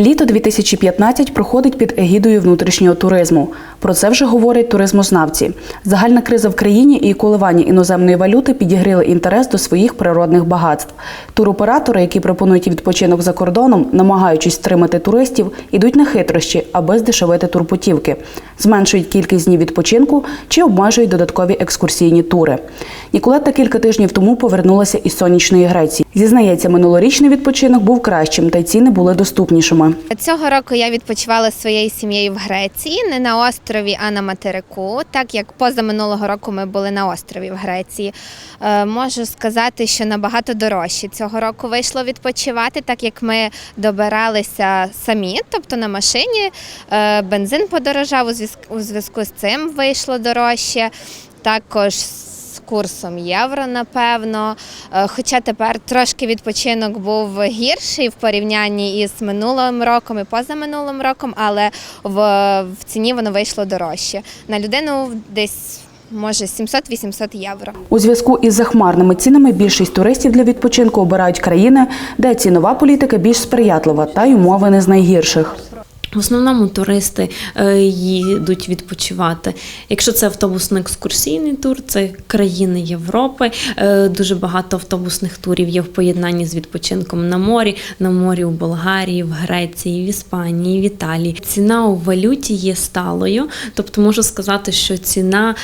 Літо 2015 проходить під егідою внутрішнього туризму. Про це вже говорять туризмознавці. Загальна криза в країні і коливання іноземної валюти підігріли інтерес до своїх природних багатств. Туроператори, які пропонують відпочинок за кордоном, намагаючись стримати туристів, ідуть на хитрощі, аби здешевити турпутівки, зменшують кількість днів відпочинку чи обмежують додаткові екскурсійні тури. Ніколета кілька тижнів тому повернулася із сонячної Греції. Зізнається, минулорічний відпочинок був кращим, та й ціни були доступнішими. Цього року я відпочивала своєю сім'єю в Греції, не на острові, а на материку. Так як поза минулого року ми були на острові в Греції. Е, Можу сказати, що набагато дорожче цього року вийшло відпочивати, так як ми добиралися самі, тобто на машині. Е, Бензин подорожав у зв'язку- з цим вийшло дорожче. Також курсом євро, напевно. Е, Хоча тепер трошки відпочинок був гірший в порівнянні із минулим роком і позаминулим роком, але в, в ціні воно вийшло дорожче. На людину десь може 700-800 євро. У зв'язку із захмарними цінами більшість туристів для відпочинку обирають країни, де цінова політика більш сприятлива та й умови не з найгірших. В основному туристи е, їдуть відпочивати. Якщо це автобусно-екскурсійний тур, це країни Європи. Е, Дуже багато автобусних турів є в поєднанні з відпочинком на морі, на морі у Болгарії, в Греції, в Іспанії, в Італії. Ціна у валюті є сталою, тобто можу сказати, що ціна.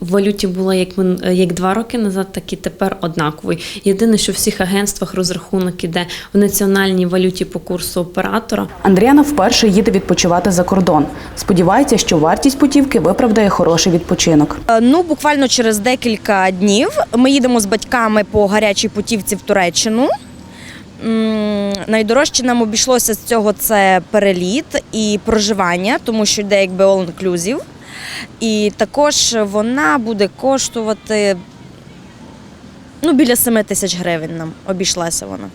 В валюті була як мин- як два роки назад, так і тепер однаковою. Єдине, що в всіх агентствах розрахунок іде в національній валюті по курсу оператора. Андріана вперше їде відпочивати за кордон. Сподівається, що вартість путівки виправдає хороший відпочинок. Е, Ну, буквально через декілька днів ми їдемо з батьками по гарячій путівці в Туреччину. Найдорожче нам обійшлося з цього це переліт і проживання, тому що йде якби all inclusive. І також вона буде коштувати ну, біля 7 тисяч гривень нам обійшлася вона.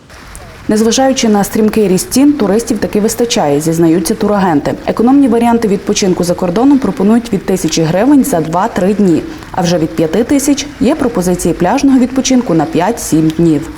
Незважаючи на стрімкий ріст цін, туристів таки вистачає, зізнаються турагенти. Економні варіанти відпочинку за кордоном пропонують від тисячі гривень за 2-3 дні. А вже від 5 тисяч є пропозиції пляжного відпочинку на 5-7 днів.